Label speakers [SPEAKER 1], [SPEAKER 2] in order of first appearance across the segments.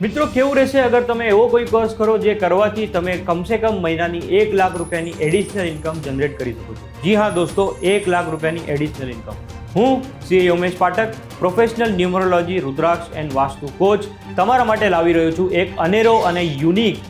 [SPEAKER 1] મિત્રો, કેવું રહેશે અગર તમે એવો કોઈ કોર્સ કરો જે કરવાથી તમે કમસે કમ મહિનાની એક લાખ રૂપિયાની એડિશનલ ઇન્કમ જનરેટ કરી શકો છો? જી હા દોસ્તો, એક લાખ રૂપિયાની એડિશનલ ઇન્કમ હું Shri Yomesh Pathak professional numerology rudraksha and vastu coach તમારા માટે લાવી રહ્યો છું એક અનેરો અને યુનિક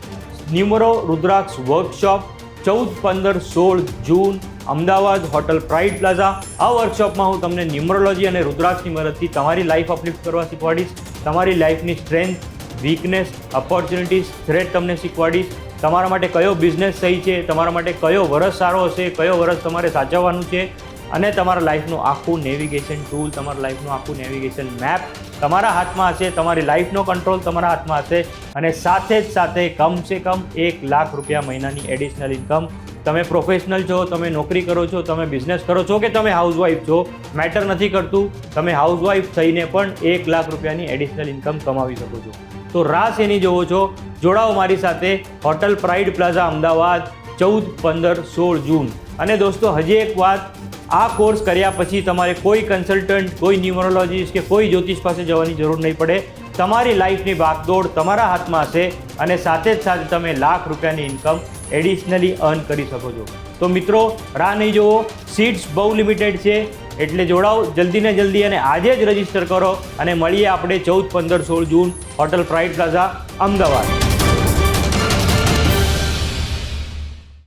[SPEAKER 1] ન્યુમરો રુદ્રાક્ષ વર્કશોપ ચૌદ પંદર સોળ June, Ahmedabad hotel pride plaza. આ વર્કશોપમાં હું તમને ન્યુમરોલોજી અને રુદ્રાક્ષની મદદથી તમારી લાઈફ અપલિફ્ટ કરવા શીખવાડીશ, તમારી લાઈફની સ્ટ્રેન્થ વીકનેસ ઓપોર્ચ્યુનિટીઝ થ્રેટ તમને શીખવાડીશ. તમારા માટે કયો બિઝનેસ સહી છે? તમારા માટે કયો વરસ સારો હશે? કયો વરસ તમારે સાચવવાનું છે? અને તમારા લાઈફનું આખું નેવિગેશન ટૂલ તમારા લાઈફનું આખું નેવિગેશન મેપ તમારા હાથમાં હશે. તમારી લાઈફનો કંટ્રોલ તમારા હાથમાં હશે. અને સાથે જ સાથે કમસે કમ એક લાખ રૂપિયા મહિનાની એડિશનલ ઇન્કમ તમે પ્રોફેશનલ છો, તમે નોકરી કરો છો, તમે બિઝનેસ કરો છો કે તમે હાઉસવાઈફ છો મેટર નથી કરતું. તમે હાઉસવાઈફ થઈને પણ એક લાખ રૂપિયાની એડિશનલ ઇન્કમ કમાવી શકો છો. તો રાસ એની જોવો છો. જોડાઓ મારી સાથે. હોટલ પ્રાઇડ પ્લાઝા, અમદાવાદ, ચૌદ, પંદર, સોળ જૂન. અને દોસ્તો, હજી એક વાત. આ કોર્સ કર્યા પછી તમારે કોઈ કન્સલ્ટન્ટ કોઈ ન્યુમરોલોજીસ્ટ કે કોઈ જ્યોતિષ પાસે જવાની જરૂર નહીં પડે. તમારી લાઈફની ભાગદોડ તમારા હાથમાં હશે. અને સાથે જ સાથે તમે લાખ રૂપિયાની ઇન્કમ એડિશનલી અર્ન કરી શકો છો. તો મિત્રો, રાહ નહીં જુઓ સીટ્સ બહુ લિમિટેડ છે, એટલે જોડાઓ, જલ્દી ને જલ્દી અને આજે જ રજિસ્ટર કરો અને મળીએ આપણે ચૌદ, પંદર, સોળ June hotel pride plaza Ahmedabad.